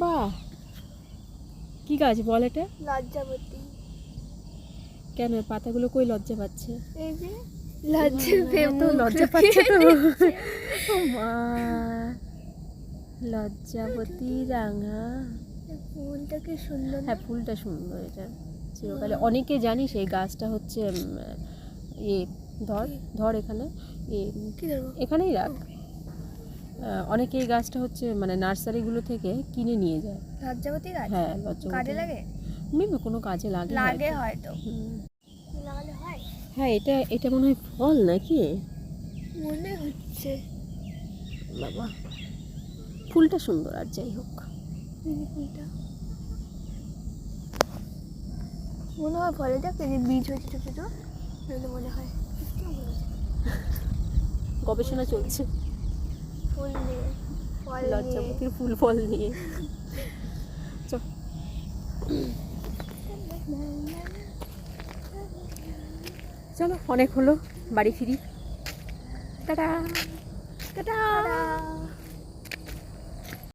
বাহ। কি গাছ বল এটা? লজ্জাবতী কেন পাতাগুলো কই লজ্জা পাচ্ছে? এই যে লজ্জা তো লজ্জা পাচ্ছে তো। মা লজ্জাবতী রাঙা। ফুলটা কি সুন্দর হ্যাঁ ফুলটা সুন্দর এটা। চিরকালে অনেকে জানিস এই গাছটা হচ্ছে এ ধর ধর এখানে। এ এখানেই রাখ। অনেকে এই গাছটা হচ্ছে মানে নার্সারিগুলো থেকে কিনে নিয়ে যায়। লজ্জাবতী গাছ? হ্যাঁ লজ্জাবতী কাজে লাগে? মেবি কোনো কাজে লাগে লাগে হয়তো। হয়? হ্যাঁ এটা এটা মনে হয় ফল নাকি? মনে হচ্ছে। বাবা ফুলটা সুন্দর আর যাই হোক। ফুলটা। মনে হয় ফলে দেখ যে বীজ হয়েছে ছোটো ছোটো মনে হয়। গবেষণা চলছে। ফুল ফল ফুল ফল দিয়ে চ। চলো অনেক হলো বাড়ি ফিরি। টাটা। টাটা।